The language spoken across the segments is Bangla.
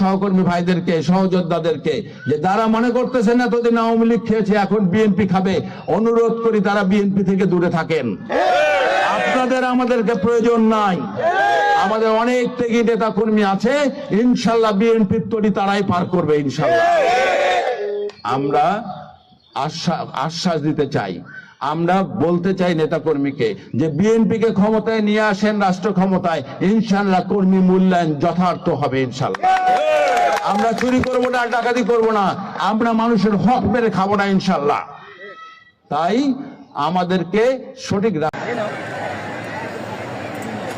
সহকর্মী ভাইদেরকে, সহযোদ্ধাদেরকে, যে যারা মনে করতেছেন এতদিন আওয়ামী লীগ খেয়েছে, এখন বিএনপি খাবে, অনুরোধ করি তারা বিএনপি থেকে দূরে থাকেন। আপনাদের আমাদেরকে প্রয়োজন নাই। আমাদের অনেক ত্যাগী নেতা কর্মী আছে, ইনশাল্লাহ বিএনপির তরি তারাই পার করবে, ইনশাল্লাহ। আমরা আশ্বাস আশ্বাস দিতে চাই। আমরা বলতে চাই নেতা কর্মীকে যে বিএনপিকে ক্ষমতায় নিয়ে আসেন রাষ্ট্র ক্ষমতায় ইনশাল্লাহ কর্মী মূল্যায়ন যথার্থ হবে ইনশাল্লাহ আমরা চুরি করব না, ডাকাতি করব না, আমরা মানুষের হক মেরে খাব না ইনশাল্লাহ তাই আমাদেরকে সঠিক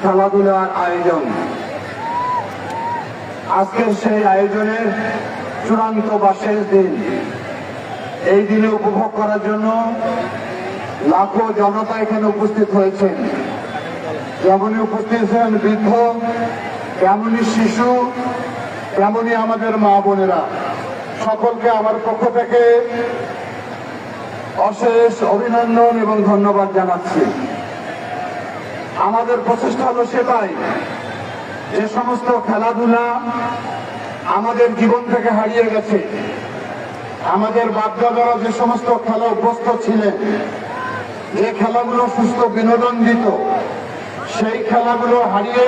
খেলাধুলার আয়োজন। আজকের সেই আয়োজনের চূড়ান্ত বা শেষ দিন। এই দিনে উপভোগ করার জন্য লাখো জনতা এখানে উপস্থিত হয়েছেন। যেমনই উপস্থিত হয়েছেন বৃদ্ধ, তেমনই শিশু, তেমনই আমাদের মা বোনেরা। সকলকে আমার পক্ষ থেকে অশেষ অভিনন্দন এবং ধন্যবাদ জানাচ্ছি। আমাদের প্রচেষ্টা হলো সেটাই, যে সমস্ত খেলাধুলা আমাদের জীবন থেকে হারিয়ে গেছে। আমাদের বাপদাদারা যে সমস্ত খেলা অভ্যস্ত ছিলেন যে খেলাগুলো সুস্থ বিনোদন দিত, সেই খেলাগুলো হারিয়ে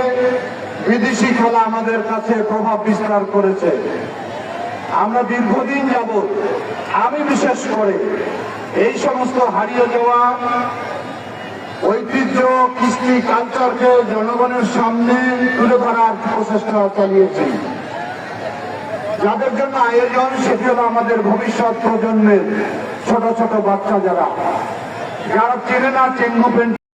বিদেশি খেলা আমাদের কাছে প্রভাব বিস্তার করেছে। আমরা দীর্ঘদিন যাবৎ, আমি বিশেষ করে, এই সমস্ত হারিয়ে যাওয়া ঐতিহ্য, কৃষ্টি কালচারকে জনগণের সামনে তুলে ধরার প্রচেষ্টা চালিয়েছি। যাদের জন্য আয়োজন, সেটি হলো আমাদের ভবিষ্যৎ প্রজন্মের ছোট ছোট বাচ্চা যারা। যারা চেনে না চেঙ্গু